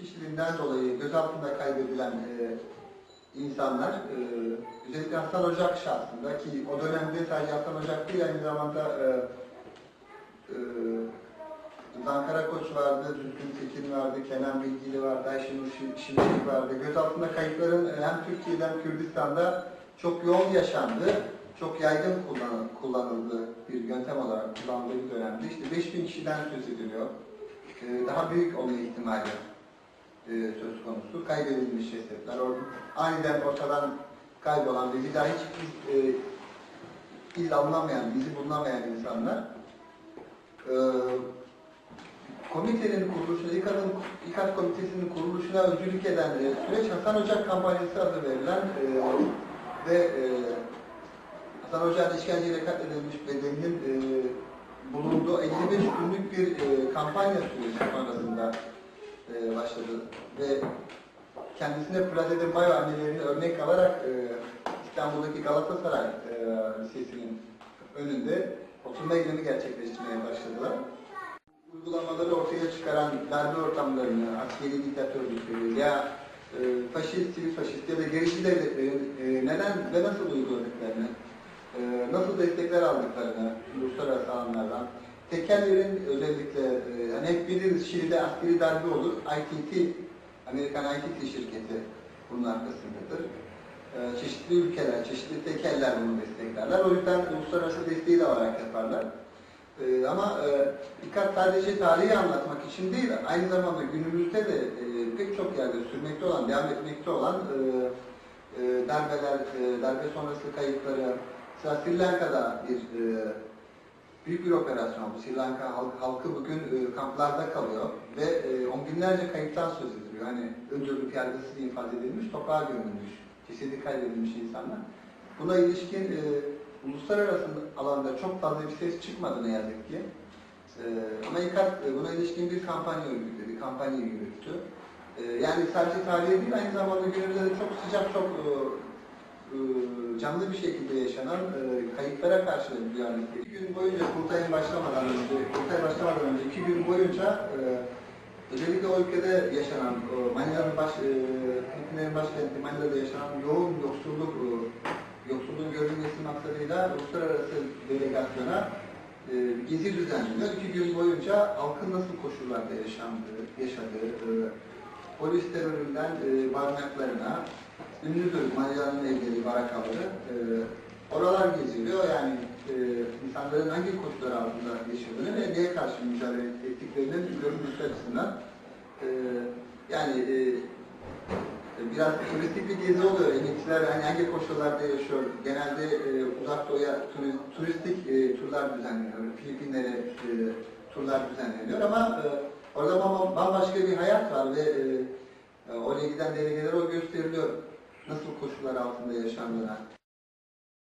kişiliğinden dolayı gözaltında kaybedilen e, insanlar, e, özellikle Hasan Ocak şahsında ki o dönemde sadece Hasan Ocak değil aynı zamanda e, e, Rıdvan Karakoç vardı, Düzgün Tekin vardı, Kenan Bilgili vardı, Ayşenur Şim- Şimşek vardı. Gözaltında kayıpların e, hem Türkiye'de hem Kürdistan'da çok yoğun yaşandı, çok yaygın kullan, kullanıldığı bir yöntem olarak kullanıldığı bir dönemde. İşte 5000 kişiden söz ediliyor. E, daha büyük olma ihtimali e, söz konusu. Kaybedilmiş or- aniden ortadan kaybolan ve bir daha hiç e, iz alınamayan, izi bulunamayan insanlar. E, komitenin kuruluşuna, İKAD'ın, İKAD komitesinin kuruluşuna öncülük eden e, süreç Hasan Ocak kampanyası adı verilen e, ve e, Hasan Ocak'ın işkenceyle katledilmiş bedeninin e, bulunduğu 55 günlük bir e, kampanya süreci sonrasında kendisine Plaza de Mayo annelerini örnek alarak e, İstanbul'daki Galatasaray e, Lisesi'nin önünde oturma eylemi gerçekleştirmeye başladılar. Uygulamaları ortaya çıkaran darbe ortamlarını, askeri diktatörlükleri ya e, faşist, sivil faşist ya da gerici devletlerin e, neden ve nasıl uyguladıklarını, e, nasıl destekler aldıklarını uluslararası alanlardan, tekellerin özellikle, e, hani hep biliriz Şili'de askeri darbe olur, ITT, Amerikan ITT şirketi bunun arkasındadır. E, çeşitli ülkeler, çeşitli tekeller bunu desteklerler. O yüzden uluslararası desteği de alarak yaparlar. E, ama e, dikkat sadece tarihi anlatmak için değil, aynı zamanda günümüzde de e, pek çok yerde sürmekte olan, devam etmekte olan e, e, darbeler, e, darbe sonrası kayıpları, mesela Sri Lanka'da bir e, büyük bir operasyon bu. Sri Lanka halk, halkı bugün e, kamplarda kalıyor ve e, on binlerce kayıptan söz ediliyor. Hani öldürülüp yargısız infaz edilmiş, toprağa gömülmüş, cesedi kaybedilmiş insanlar. Buna ilişkin e, uluslararası alanda çok fazla bir ses çıkmadı ne yazık ki. E, ama İKAD e, buna ilişkin bir kampanya örgütledi, kampanya yürüttü. E, yani sadece tarihi değil, aynı zamanda günümüzde de çok sıcak, çok e, e, canlı bir şekilde yaşanan e, kayıplara karşı duyarlılık. İki gün boyunca kurtayın başlamadan önce, kurtay başlamadan önce iki gün boyunca e, özellikle o ülkede yaşanan, Manila'nın baş, e, Filipinlerin başkenti Manila'da yaşanan yoğun yoksulluk, e, yoksulluğun görülmesi maksadıyla uluslararası delegasyona e, gezi düzenleniyor. İki gün boyunca halkın nasıl koşullarda yaşandığı, yaşadığı, e, polis teröründen e, barınaklarına, ünlüdür Malya'nın evleri, barakaları. E, oralar geziliyor yani e, insanların hangi koşullar altında yaşadığını ve neye karşı mücadele ettiklerinin görülmesi açısından e, yani e, biraz turistik bir gezi oluyor. Emekçiler hani hangi koşullarda yaşıyor? Genelde e, uzak doğuya turi- turistik e, turlar düzenleniyor. Filipinlere e, turlar düzenleniyor ama e, orada bam- bambaşka bir hayat var ve e, e, oraya giden delegelere o gösteriliyor. Nasıl koşullar altında yaşandığına.